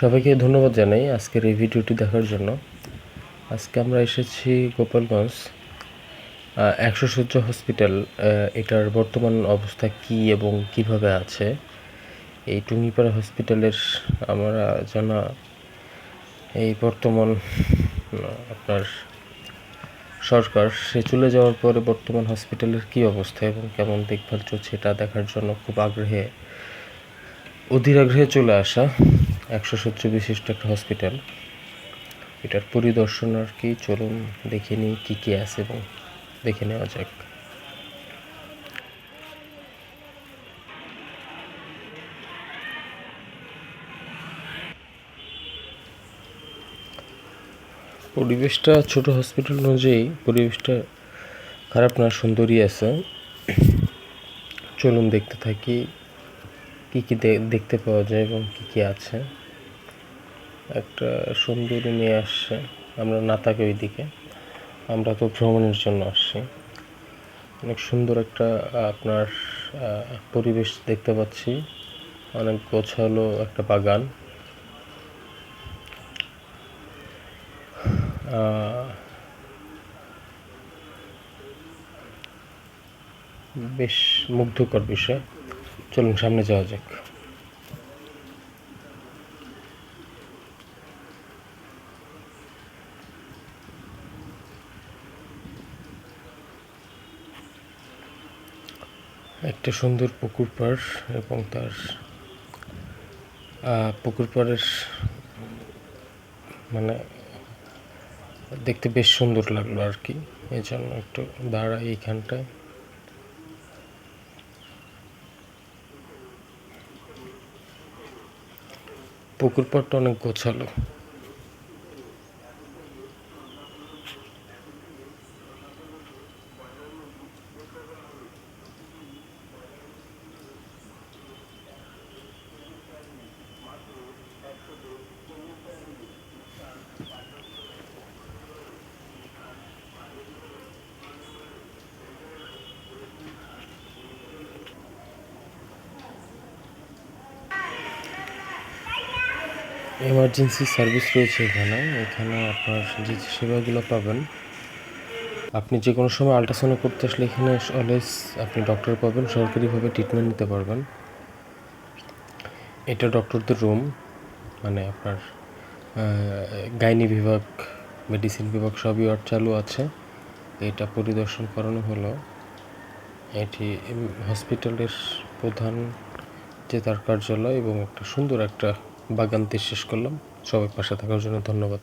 সবাইকে ধন্যবাদ জানাই আজকের এই ভিডিওটি দেখার জন্য। আজকে আমরা এসেছি গোপালগঞ্জ একশো সূর্য হসপিটাল এটার বর্তমান অবস্থা কি এবং কীভাবে আছে? এই টুঙ্গিপাড়া হসপিটালের আমরা জানা এই বর্তমান আপনার সরকার, সে চলে যাওয়ার পরে বর্তমান হসপিটালের কি অবস্থা এবং কেমন দেখভাল চলছে এটা দেখার জন্য খুব আগ্রহে অধীর আগ্রহে চলে আসা একশো সত্য বিশিষ্ট একটা হসপিটাল এটার পরিদর্শন আর কি, চলুন দেখে নিই কী কী আছে এবং দেখে নেওয়া যাক। পরিবেশটা ছোট হসপিটাল অনুযায়ী পরিবেশটা খারাপ না, সুন্দরই আছে। চলুন দেখতে থাকি কী কী দেখতে পাওয়া যায় এবং কী কী আছে? একটা সুন্দরী মেয়ে আসছে, আমরা না থাকি ওইদিকে। আমরা তো ভ্রমণের জন্য আসছি। অনেক সুন্দর একটা, আপনার পরিবেশ দেখতে পাচ্ছি। অনেক গোছালো একটা বাগান। বেশ মুগ্ধকর বিষয়। চলুন, সামনে যাওয়া যাক। একটা সুন্দর পুকুর পাড় এবং তার পুকুর পাড়ের মানে দেখতে বেশ সুন্দর লাগল আর কি। এই জন্য একটু দাঁড়াই এইখানটায়। পুকুর পাড়টা অনেক গোছালো। এমার্জেন্সি সার্ভিস রয়েছে এখানে। এখানে আপনার যে সেবাগুলো পাবেন, আপনি যে কোনো সময় আল্ট্রাসাউন্ড করতে আসলে এখানে অলওয়েজ আপনি ডক্টর পাবেন, সরকারিভাবে ট্রিটমেন্ট নিতে পারবেন। এটা ডক্টরদের রুম মানে আপনার গাইনি বিভাগ মেডিসিন বিভাগ সবই ওয়ার্ড চালু আছে। এটা পরিদর্শন করানো হলো। এটি হসপিটালের প্রধান যে তার কার্যালয় এবং একটা সুন্দর একটা বাগান দিয়ে শেষ করলাম। সবাই পাশে থাকার জন্য ধন্যবাদ।